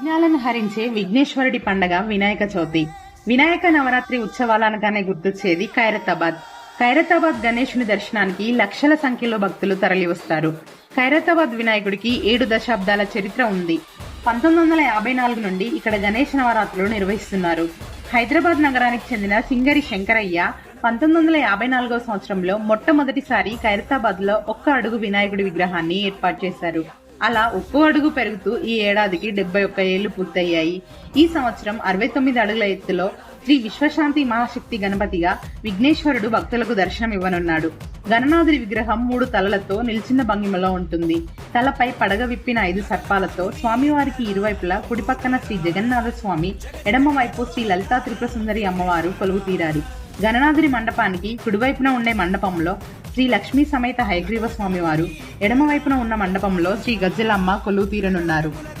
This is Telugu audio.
విఘ్నాలను హరించే విఘ్నేశ్వరుడి పండగ వినాయక చవితి. వినాయక నవరాత్రి ఉత్సవాలనగానే గుర్తొచ్చేది ఖైరతాబాద్. ఖైరతాబాద్ గణేశుని దర్శనానికి లక్షల సంఖ్యలో భక్తులు తరలివస్తారు. ఖైరతాబాద్ వినాయకుడికి ఏడు దశాబ్దాల చరిత్ర ఉంది. పంతొమ్మిది వందల యాభై నాలుగు నుండి ఇక్కడ గణేష్ నవరాత్రులు నిర్వహిస్తున్నారు. హైదరాబాద్ నగరానికి చెందిన సింగరి శంకరయ్య పంతొమ్మిది వందల యాభై నాలుగో సంవత్సరంలో మొట్టమొదటిసారి ఖైరతాబాద్లో ఒక్క అడుగు వినాయకుడి విగ్రహాన్ని ఏర్పాటు చేశారు. అలా ఉప్పు అడుగు పెరుగుతూ ఈ ఏడాదికి డెబ్బై ఒక్క ఏళ్ళు పూర్తయ్యాయి. ఈ సంవత్సరం అరవై తొమ్మిది అడుగుల ఎత్తులో శ్రీ విశ్వశాంతి మహాశక్తి గణపతిగా విఘ్నేశ్వరుడు భక్తులకు దర్శనం ఇవ్వనున్నాడు. గణనాథుడి విగ్రహం మూడు తలలతో నిలిచిన భంగిమలో ఉంటుంది. తలపై పడగ విప్పిన ఐదు సర్పాలతో స్వామివారికి ఇరువైపులా కుడిపక్కన శ్రీ జగన్నాథ స్వామి ఎడమ వైపు శ్రీ లలితా త్రిపుర సుందరి అమ్మవారు కొలువు తీరారు గణనాథుడి మండపానికి కుడివైపున ఉండే మండపంలో శ్రీ లక్ష్మీ సమేత హయగ్రీవ స్వామివారు వారు ఎడమవైపున ఉన్న మండపంలో శ్రీ గజ్జలమ్మ కొలువు తీరనున్నారు